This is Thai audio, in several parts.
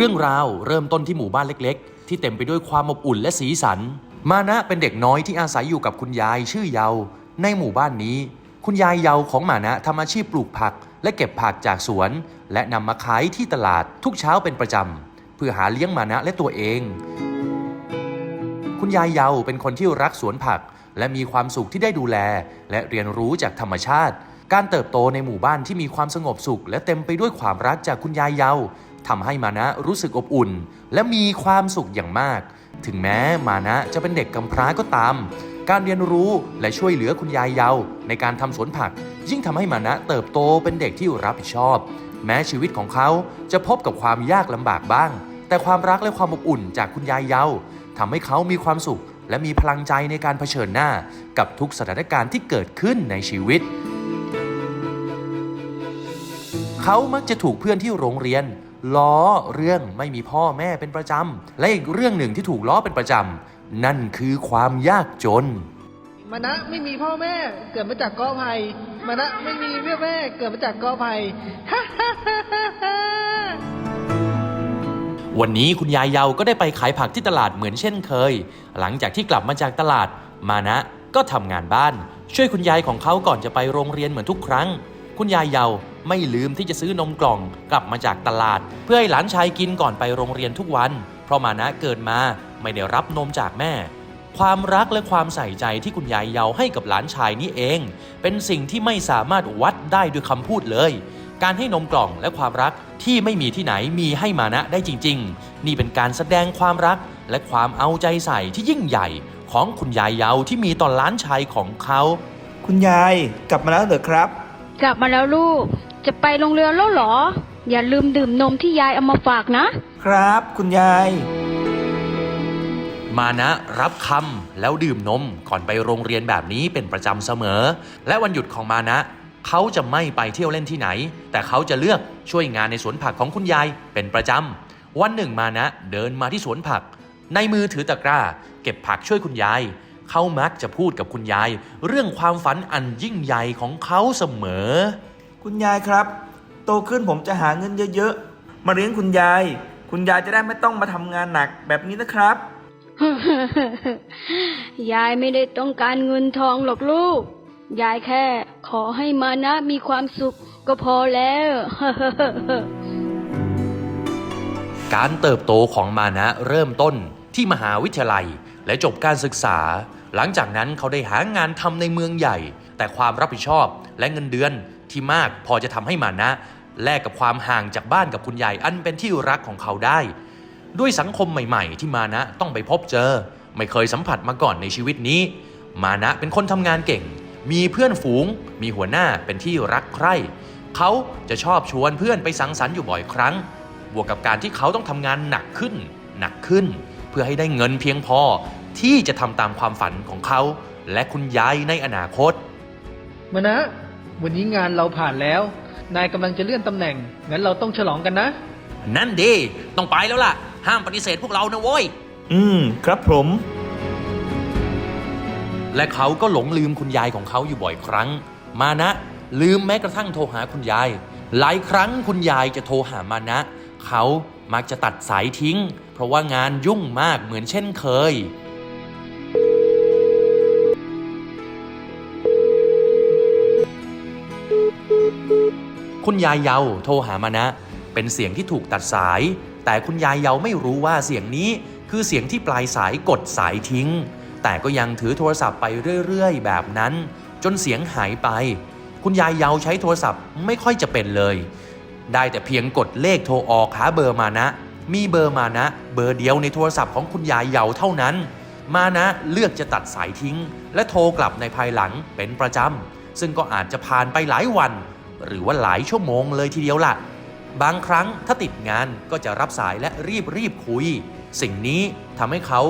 เรื่องราวเริ่มต้นที่หมู่บ้านเล็กๆ ที่เต็มไปด้วยความอบอุ่นและสีสัน มานะเป็นเด็กน้อยที่อาศัยอยู่กับคุณยายชื่อเยา ในหมู่บ้านนี้ คุณยายเยาของมานะทำอาชีพปลูกผัก และเก็บผักจากสวน และนำมาขายที่ตลาดทุกเช้าเป็นประจำเพื่อหาเลี้ยงมานะและตัวเอง คุณยายเยาเป็นคนที่รักสวนผัก และมีความสุขที่ได้ดูแล และเรียนรู้จากธรรมชาติ การเติบโตในหมู่บ้านที่มีความสงบสุข และเต็มไปด้วยความรักจากคุณยายเยา ทำให้มานะรู้สึกอบอุ่น และมีความสุขอย่างมาก ถึงแม้มานะจะเป็นเด็กกำพร้าก็ตาม การเรียนรู้และช่วยเหลือคุณยายเยาในการทำสวนผัก ยิ่งทำให้มานะเติบโตเป็นเด็กที่รับผิดชอบ แม้ชีวิตของเขาจะพบกับความยากลำบากบ้าง แต่ความรักและความอบอุ่นจากคุณยายเยาทำให้เขามีความสุข และมีพลังใจในการเผชิญหน้า กับทุกสถานการณ์ที่เกิดขึ้นในชีวิต เขามักจะถูกเพื่อนที่โรงเรียน ล้อเรื่องไม่มีพ่อแม่เป็นประจำ และอีกเรื่องหนึ่งที่ถูกล้อเป็นประจำ นั่นคือความยากจนมานะไม่มีพ่อแม่เกิดมาจากกอไผ่มานะไม่มีแม่แม่เกิดมาจากกอไผ่ฮ่าฮ่าฮ่าฮ่าฮ่าวันนี้คุณยายเยาก็ได้ไปขายผักที่ตลาดเหมือนเช่นเคย หลังจากที่กลับมาจากตลาด มานะก็ทำงานบ้าน ช่วยคุณยายของเขาก่อนจะไปโรงเรียนเหมือนทุกครั้ง คุณยายเยา ไม่ลืมที่จะซื้อนมกล่องกลับมาจากตลาด เพื่อให้หลานชายกินก่อนไปโรงเรียนทุกวัน เพราะมานะเกิดมาไม่ได้รับนมจากแม่ ความรักและความใส่ใจที่คุณยายเยาให้กับหลานชายนี่เอง เป็นสิ่งที่ไม่สามารถวัดได้ด้วยคำพูดเลย การให้นมกล่องและความรักที่ไม่มีที่ไหนมีให้มานะได้จริง ๆ นี่เป็นการแสดงความรักและความเอาใจใส่ที่ยิ่งใหญ่ของคุณยายเยาที่มีต่อหล้านชายของเขา คุณยายกลับมาแล้วเหรอครับ กลับมาแล้วลูก จะไปโรงเรียนแล้วเหรอ อย่าลืมดื่มนมที่ยายเอามาฝากนะ ครับคุณยาย มานะรับคำแล้วดื่มนมก่อนไปโรงเรียนแบบนี้เป็นประจำเสมอ และวันหยุดของมานะ เขาจะไม่ไปเที่ยวเล่นที่ไหน แต่เขาจะเลือกช่วยงานในสวนผักของคุณยายเป็นประจำวันหนึ่งมานะเดินมาที่สวนผัก ในมือถือตะกร้า เก็บผักช่วยคุณยายเขามักจะพูดกับคุณยาย เรื่องความฝันอันยิ่งใหญ่ของเขาเสมอ คุณยายครับ โตขึ้นผมจะหาเงินเยอะๆ มาเลี้ยงคุณยาย คุณยายจะได้ไม่ต้องมาทำงานหนักแบบนี้นะครับ ยายไม่ได้ต้องการเงินทองหรอกลูก ยายแค่ ขอให้มานะมีความสุขก็พอแล้ว การเติบโตของมานะเริ่มต้นที่มหาวิทยาลัยและจบการศึกษา หลังจากนั้นเขาได้หางานทำในเมืองใหญ่ แต่ความรับผิดชอบและเงินเดือน ที่มากพอจะทำให้มานะ แลกกับความห่างจากบ้านกับคุณยายอันเป็นที่รักของเขาได้ ด้วยสังคมใหม่ ๆ ที่มานะต้องไปพบเจอ ไม่เคยสัมผัสมาก่อนในชีวิตนี้ มานะเป็นคนทำงานเก่ง มีเพื่อนฝูง มีหัวหน้าเป็นที่รักใคร่เขาจะชอบชวนเพื่อนไปสังสรรค์อยู่บ่อยครั้ง บวกกับการที่เขาต้องทำงานหนักขึ้น หนักขึ้น เพื่อให้ได้เงินเพียงพอที่จะทำตามความฝันของเขา และคุณยายในอนาคต มานะ วันนี้งานเราผ่านแล้ว นายกำลังจะเลื่อนตำแหน่ง งั้นเราต้องฉลองกันนะ นั่นดี ต้องไปแล้วล่ะ ห้ามปฏิเสธพวกเรานะโว้ย อืม ครับผม และเขาก็หลงลืมคุณยายของเขาอยู่บ่อยครั้ง มานะ ลืมแม้กระทั่งโทรหาคุณยาย หลายครั้งคุณยายจะโทรหามานะ เขามักจะตัดสายทิ้ง เพราะว่างานยุ่งมากเหมือนเช่นเคย คุณยายเยาโทรหามานะ เป็นเสียงที่ถูกตัดสาย แต่คุณยายเยาไม่รู้ว่าเสียงนี้คือเสียงที่ปลายสายกดสายทิ้ง แต่ก็ยังถือโทรศัพท์ไปเรื่อยๆ แบบนั้น จนเสียงหายไป คุณยายเยาใช้โทรศัพท์ไม่ค่อยจะเป็นเลย ได้แต่เพียงกดเลขโทรออกหาเบอร์มานะ มีเบอร์มานะ เบอร์เดียวในโทรศัพท์ของคุณยายเยาเท่านั้น มานะเลือกจะตัดสายทิ้ง และโทรกลับในภายหลังเป็นประจำซึ่งก็อาจจะผ่านไปหลายวัน หรือว่าหลายชั่วโมงเลยทีเดียวล่ะ บางครั้งถ้าติดงานก็จะรับสายและรีบรีบคุย สิ่งนี้ทำให้เขา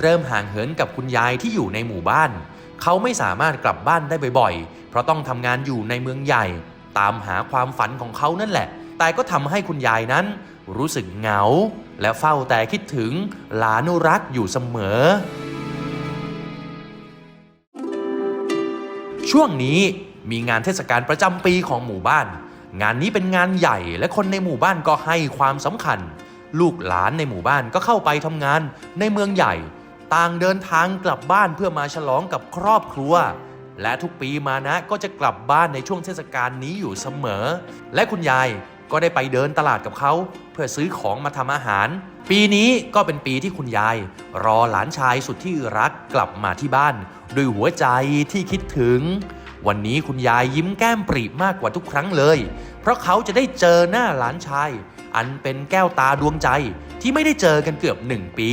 เริ่มห่างเหินกับคุณยายที่อยู่ในหมู่บ้าน เขาไม่สามารถกลับบ้านได้บ่อยๆ เพราะต้องทำงานอยู่ในเมืองใหญ่ ตามหาความฝันของเขานั่นแหละ แต่ก็ทำให้คุณยายนั้น รู้สึกเหงา และเฝ้าแต่คิดถึงหลานุรักอยู่เสมอช่วงนี้ มีงานเทศกาลประจำปีของหมู่บ้าน งานนี้เป็นงานใหญ่และคนในหมู่บ้านก็ให้ความสำคัญ ลูกหลานในหมู่บ้านก็เข้าไปทำงานในเมืองใหญ่ ต่างเดินทางกลับบ้านเพื่อมาฉลองกับครอบครัว และทุกปีมานะก็จะกลับบ้านในช่วงเทศกาลนี้อยู่เสมอ และคุณยายก็ได้ไปเดินตลาดกับเขา เพื่อซื้อของมาทำอาหาร ปีนี้ก็เป็นปีที่คุณยาย รอหลานชายสุดที่รักกลับมาที่บ้าน ด้วยหัวใจที่คิดถึง วันนี้คุณยายยิ้มแก้มปรีมากกว่าทุกครั้งเลย เพราะเขาจะได้เจอหน้าหลานชาย อันเป็นแก้วตาดวงใจที่ไม่ได้เจอกันเกือบหนึ่งปี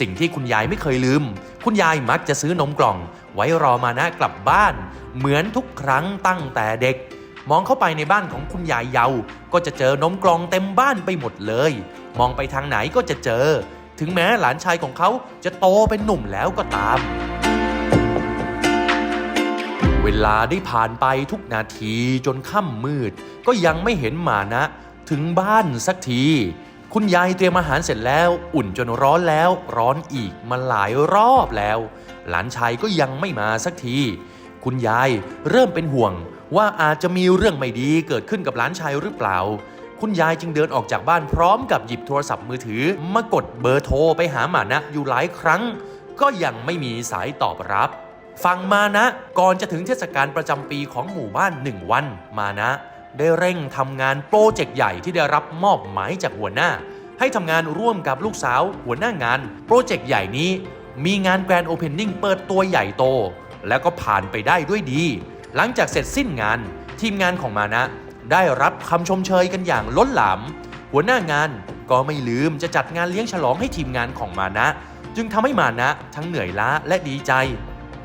สิ่งที่คุณยายไม่เคยลืม คุณยายมักจะซื้อนมกล่อง ไว้รอมานะกลับบ้าน เหมือนทุกครั้งตั้งแต่เด็ก มองเข้าไปในบ้านของคุณยายเยา ก็จะเจอนมกล่องเต็มบ้านไปหมดเลย มองไปทางไหนก็จะเจอ ถึงแม้หลานชายของเขาจะโตเป็นหนุ่มแล้วก็ตาม วลาได้ผ่านไปทุกนาทีจนค่ำมืด ก็ยังไม่เห็นหมานะ ถึงบ้านสักที คุณยายเตรียมอาหารเสร็จแล้วอุ่นจนร้อนแล้วร้อนอีกมาหลายรอบแล้ว หลานชายก็ยังไม่มาสักที คุณยายเริ่มเป็นห่วงว่าอาจจะมีเรื่องไม่ดีเกิดขึ้นกับหลานชายหรือเปล่า คุณยายจึงเดินออกจากบ้านพร้อมกับหยิบโทรศัพท์มือถือ มากดเบอร์โทรไปหาหมานะอยู่หลายครั้ง ก็ยังไม่มีสายตอบรับ ฟังมานะก่อนจะถึงเทศกาลประจำปีของหมู่บ้านหนึ่งวัน มานะ ได้เร่งทำงานโปรเจกต์ใหญ่ที่ได้รับมอบหมายจากหัวหน้า ให้ทำงานร่วมกับลูกสาวหัวหน้างาน โปรเจกต์ใหญ่นี้ มีงานแกรนด์โอเพนนิ่งเปิดตัวใหญ่โต แล้วก็ผ่านไปได้ด้วยดี หลังจากเสร็จสิ้นงาน ทีมงานของมานะ ได้รับคำชมเชยกันอย่างล้นหลาม หัวหน้างานก็ไม่ลืมจะจัดงานเลี้ยงฉลองให้ทีมงานของมานะ จึงทำให้มานะ ทั้งเหนื่อยล้าและดีใจ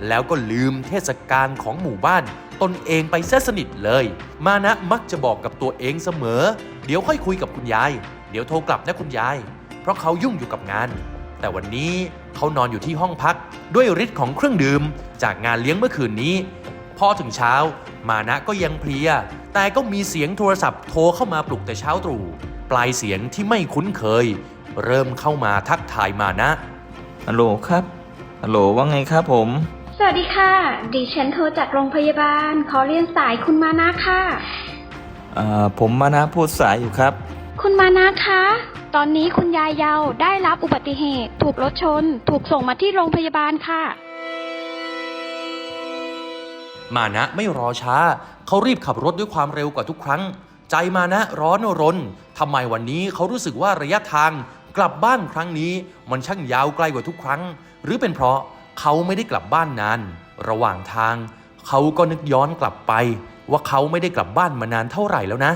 แล้วก็ลืมเทศกาลของหมู่บ้านตนเองไปเสียสนิทเลย มานะมักจะบอกกับตัวเองเสมอ เดี๋ยวค่อยคุยกับคุณยาย เดี๋ยวโทรกลับนะคุณยาย เพราะเขายุ่งอยู่กับงาน แต่วันนี้เขานอนอยู่ที่ห้องพัก ด้วยฤทธิ์ของเครื่องดื่มจากงานเลี้ยงเมื่อคืนนี้ พอถึงเช้า มานะก็ยังเพลีย แต่ก็มีเสียงโทรศัพท์โทรเข้ามาปลุกแต่เช้าตรู่ปลายเสียงที่ไม่คุ้นเคย เริ่มเข้ามาทักทายมานะฮัลโหลครับฮัลโหลว่าไงครับผม สวัสดีค่ะ ดิฉันโทรจากโรงพยาบาล ขอเรียนสายคุณมานะค่ะอ่าผมมานะพูดสายอยู่ครับ คุณมานะคะ ตอนนี้คุณยายเยาได้รับอุบัติเหตุ ถูกรถชน ถูกส่งมาที่โรงพยาบาลค่ะ มานะไม่รอช้า เขารีบขับรถด้วยความเร็วกว่าทุกครั้ง ใจมานะร้อนรนทำไมวันนี้เขารู้สึกว่าระยะทาง กลับบ้านครั้งนี้ มันช่างยาวไกลกว่าทุกครั้ง หรือเป็นเพราะ เขาไม่ได้กลับบ้านนาน ระหว่างทาง เขาก็นึกย้อนกลับไป ว่าเขาไม่ได้กลับบ้านมานานเท่าไหร่แล้วนะ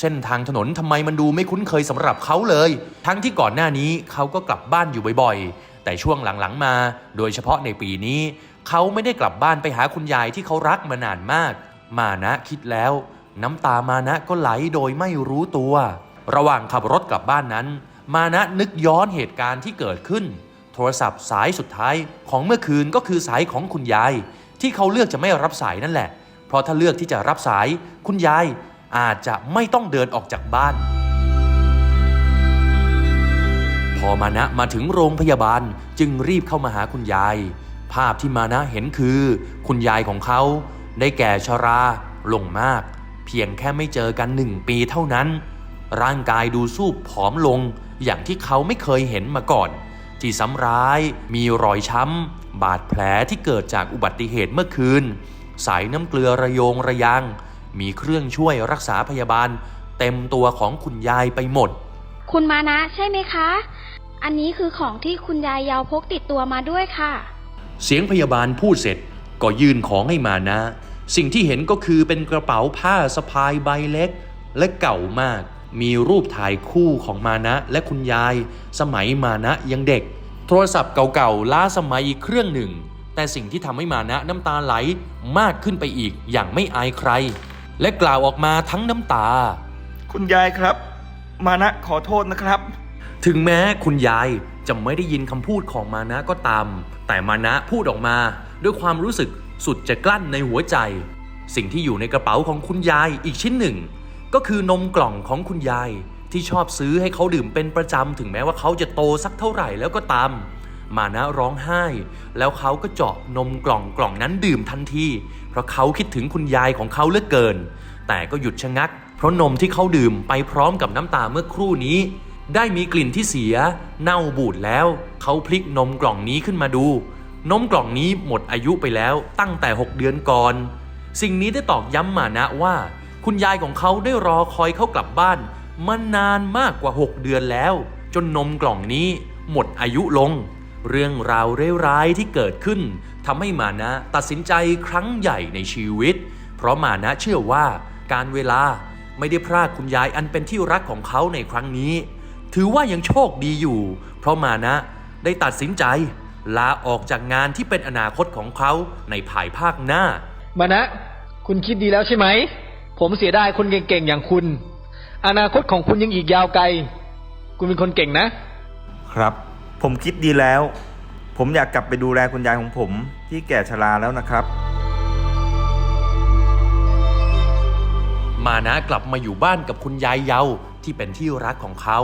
เส้นทางถนนทำไมมันดูไม่คุ้นเคยสำหรับเขาเลย ทั้งที่ก่อนหน้านี้เขาก็กลับบ้านอยู่บ่อยๆ แต่ช่วงหลังๆมา โดยเฉพาะในปีนี้ เขาไม่ได้กลับบ้านไปหาคุณยายที่เขารักมานานมาก มานะคิดแล้ว น้ำตามานะก็ไหลโดยไม่รู้ตัว ระหว่างขับรถกลับบ้านนั้น มานะนึกย้อนเหตุการณ์ที่เกิดขึ้น โทรศัพท์สายสุดท้ายของเมื่อคืนก็คือสายของคุณยาย ที่เขาเลือกจะไม่รับสายนั่นแหละ เพราะถ้าเลือกที่จะรับสายคุณยายอาจจะไม่ต้องเดินออกจากบ้าน พอมานะมาถึงโรงพยาบาลจึงรีบเข้ามาหาคุณยาย ภาพที่มานะเห็นคือ คุณยายของเขาได้แก่ชราลงมาก เพียงแค่ไม่เจอกันหนึ่งปีเท่านั้น ร่างกายดูสูบผอมลงอย่างที่เขาไม่เคยเห็นมาก่อน ที่ซ้ำร้าย มีรอยช้ำ บาดแผลที่เกิดจากอุบัติเหตุเมื่อคืน สายน้ำเกลือระโยงระยาง มีเครื่องช่วยรักษาพยาบาล เต็มตัวของคุณยายไปหมด คุณมานะใช่ไหมคะ อันนี้คือของที่คุณยายเยาพกติดตัวมาด้วยค่ะ เสียงพยาบาลพูดเสร็จก็ยื่นของให้มานะ สิ่งที่เห็นก็คือเป็นกระเป๋าผ้าสะพายใบเล็กและเก่ามาก มีรูปถ่ายคู่ของมานะและคุณยาย สมัยมานะยังเด็ก โทรศัพท์เก่าๆล้าสมัยอีกเครื่องหนึ่ง แต่สิ่งที่ทำให้มานะน้ำตาไหลมากขึ้นไปอีกอย่างไม่อายใคร และกล่าวออกมาทั้งน้ำตา คุณยายครับ มานะขอโทษนะครับ ถึงแม้คุณยายจะไม่ได้ยินคำพูดของมานะก็ตาม แต่มานะพูดออกมา ด้วยความรู้สึกสุดจะกลั้นในหัวใจ สิ่งที่อยู่ในกระเป๋าของคุณยายอีกชิ้นหนึ่ง ก็คือนมกล่องของคุณยายที่ชอบซื้อให้เขาดื่มเป็นประจำถึงแม้ว่าเขาจะโตสักเท่าไหร่แล้วก็ตาม มานะร้องไห้ แล้วเขาก็เจาะนมกล่องกล่องนั้นดื่มทันทีเพราะเขาคิดถึงคุณยายของเขาเหลือเกิน แต่ก็หยุดชะงัก เพราะนมที่เขาดื่มไปพร้อมกับน้ำตาเมื่อครู่นี้ ได้มีกลิ่นที่เสีย เน่าบูดแล้ว เขาพลิกนมกล่องนี้ขึ้นมาดู นมกล่องนี้หมดอายุไปแล้วตั้งแต่ 6 เดือนก่อน สิ่งนี้ได้ตอกย้ำมานะว่า คุณยายของเขาได้รอคอยเขากลับบ้านมานานมากกว่า 6 เดือนแล้ว จนนมกล่องนี้หมดอายุลง เรื่องราวร้ายๆที่เกิดขึ้นทำให้มานะตัดสินใจครั้งใหญ่ในชีวิต เพราะมานะเชื่อว่าการเวลาไม่ได้พรากคุณยายอันเป็นที่รักของเขาในครั้งนี้ ถือว่ายังโชคดีอยู่ เพราะมานะได้ตัดสินใจ ลาออกจากงานที่เป็นอนาคตของเขาในภายภาคหน้า มานะ คุณคิดดีแล้วใช่ไหม ผมเสียดายคนเก่งๆอย่างคุณ อนาคตของคุณยังอีกยาวไกล คุณเป็นคนเก่งนะ ครับ ผมคิดดีแล้ว ผมอยากกลับไปดูแลคุณยายของผม ที่แก่ชราแล้วนะครับ มานะกลับมาอยู่บ้านกับคุณยายเยาที่เป็นที่รักของเขา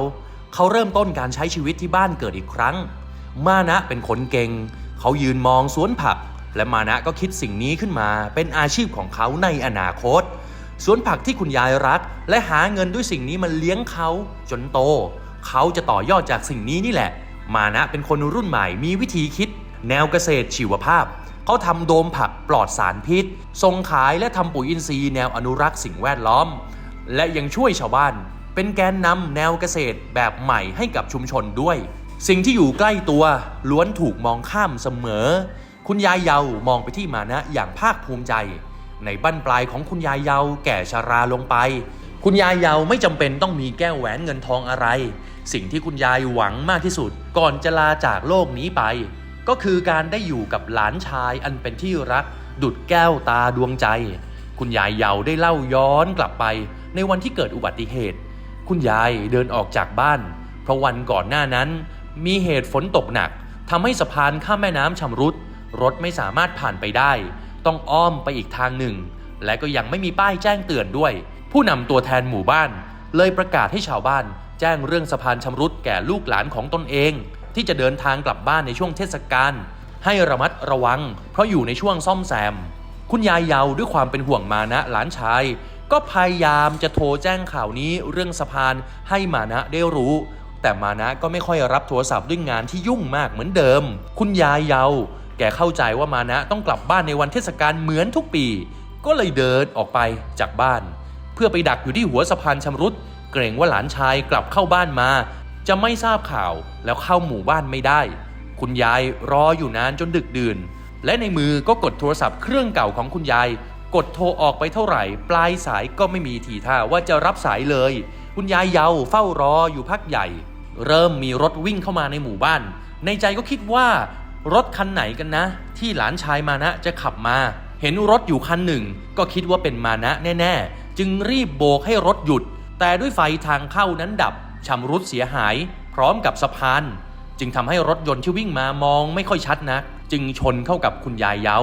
เขาเริ่มต้นการใช้ชีวิตที่บ้านเกิดอีกครั้ง มานะเป็นคนเก่ง เขายืนมองสวนผัก และมานะก็คิดสิ่งนี้ขึ้นมาเป็นอาชีพของเขาในอนาคต สวนผักที่คุณยายรัก และหาเงินด้วยสิ่งนี้มันเลี้ยงเขาจนโต เขาจะต่อยอดจากสิ่งนี้นี่แหละ มานะเป็นคนรุ่นใหม่มีวิธีคิด แนวเกษตรชีวภาพ เขาทำโดมผักปลอดสารพิษส่งขายและทำปุ๋ยอินทรีย์แนวอนุรักษ์สิ่งแวดล้อม และยังช่วยชาวบ้าน เป็นแกนนำแนวเกษตรแบบใหม่ให้กับชุมชนด้วย สิ่งที่อยู่ใกล้ตัวล้วนถูกมองข้ามเสมอ คุณยายเยาวมองไปที่มานะอย่างภาคภูมิใจ ในบั้นปลายของคุณยายเยาแก่ชาราลงไป คุณยายเยาไม่จำเป็นต้องมีแก้วแหวนเงินทองอะไร สิ่งที่คุณยายหวังมากที่สุด ก่อนจะลาจากโลกนี้ไป ก็คือการได้อยู่กับหลานชายอันเป็นที่รัก ดุดแก้วตาดวงใจ คุณยายเยาได้เล่าย้อนกลับไป ในวันที่เกิดอุบัติเหตุ คุณยายเดินออกจากบ้าน เพราะวันก่อนหน้านั้น มีเหตุฝนตกหนักทำให้สะพานข้ามแม่น้ำชำรุดรถไม่สามารถผ่านไปได้ ต้องอ้อมไปอีกทางหนึ่ง และก็ยังไม่มีป้ายแจ้งเตือนด้วย ผู้นำตัวแทนหมู่บ้าน เลยประกาศให้ชาวบ้านแจ้งเรื่องสะพานชำรุดแก่ลูกหลานของตนเอง ที่จะเดินทางกลับบ้านในช่วงเทศกาลให้ระมัดระวัง เพราะอยู่ในช่วงซ่อมแซม คุณยายเยาด้วยความเป็นห่วงมานะหลานชาย ก็พยายามจะโทรแจ้งข่าวนี้เรื่องสะพานให้มานะได้รู้ แต่มานะก็ไม่ค่อยรับโทรศัพท์ด้วยงานที่ยุ่งมากเหมือนเดิม คุณยายเยา แกเข้าใจว่ามานะต้องกลับบ้านในวันเทศกาลเหมือนทุกปี ก็เลยเดินออกไปจากบ้าน เพื่อไปดักอยู่ที่หัวสะพานชำรุด เกรงว่าหลานชายกลับเข้าบ้านมา จะไม่ทราบข่าวแล้วเข้าหมู่บ้านไม่ได้ คุณยายรออยู่นานจนดึกดื่น และในมือก็กดโทรศัพท์เครื่องเก่าของคุณยาย กดโทรออกไปเท่าไหร่ ปลายสายก็ไม่มีทีท่าว่าจะรับสายเลย คุณยายเยาเฝ้ารออยู่พักใหญ่ เริ่มมีรถวิ่งเข้ามาในหมู่บ้าน ในใจก็คิดว่า รถคันไหนกันนะ ที่หลานชายมานะจะขับมา เห็นรถอยู่คันหนึ่ง ก็คิดว่าเป็นมานะแน่ ๆ จึงรีบโบกให้รถหยุด แต่ด้วยไฟทางเข้านั้นดับชำรุดเสียหาย พร้อมกับสะพาน จึงทำให้รถยนต์ที่วิ่งมามองไม่ค่อยชัดนัก จึงชนเข้ากับคุณยายเยา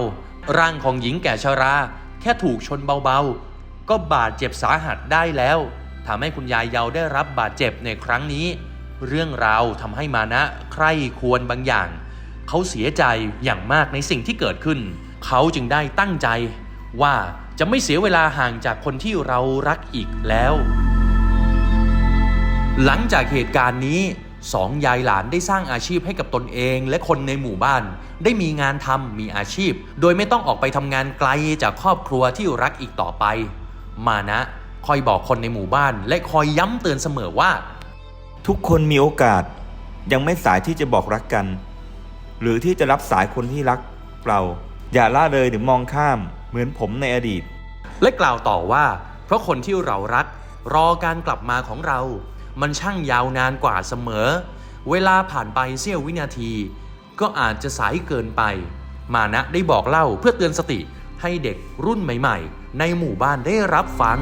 ร่างของหญิงแก่ชรา แค่ถูกชนเบาๆ ก็บาดเจ็บสาหัสได้แล้วทำให้คุณยายเยาได้รับบาดเจ็บในครั้งนี้ เรื่องราวทำให้มานะใคร่ควรบางอย่าง เขาเสียใจอย่างมากในสิ่งที่เกิดขึ้น เขาจึงได้ตั้งใจว่าจะไม่เสียเวลาห่างจากคนที่เรารักอีกแล้ว หลังจากเหตุการณ์นี้สองยายหลานได้สร้างอาชีพให้กับตนเอง และคนในหมู่บ้าน ได้มีงานทำมีอาชีพ โดยไม่ต้องออกไปทำงานไกลจากครอบครัวที่รักอีกต่อไป มานะคอยบอกคนในหมู่บ้าน และคอยย้ำเตือนเสมอว่า ทุกคนมีโอกาส ยังไม่สายที่จะบอกรักกัน หรือที่จะรับสายคนที่รักเรา อย่าล่าเลยหรือมองข้ามเหมือนผมในอดีต และกล่าวต่อว่า เพราะคนที่เรารัก รอการกลับมาของเรา มันช่างยาวนานกว่าเสมอ เวลาผ่านไปเสี้ยววินาที ก็อาจจะสายเกินไป มานะได้บอกเล่าเพื่อเตือนสติให้เด็กรุ่นใหม่ ๆ ในหมู่บ้านได้รับฟัง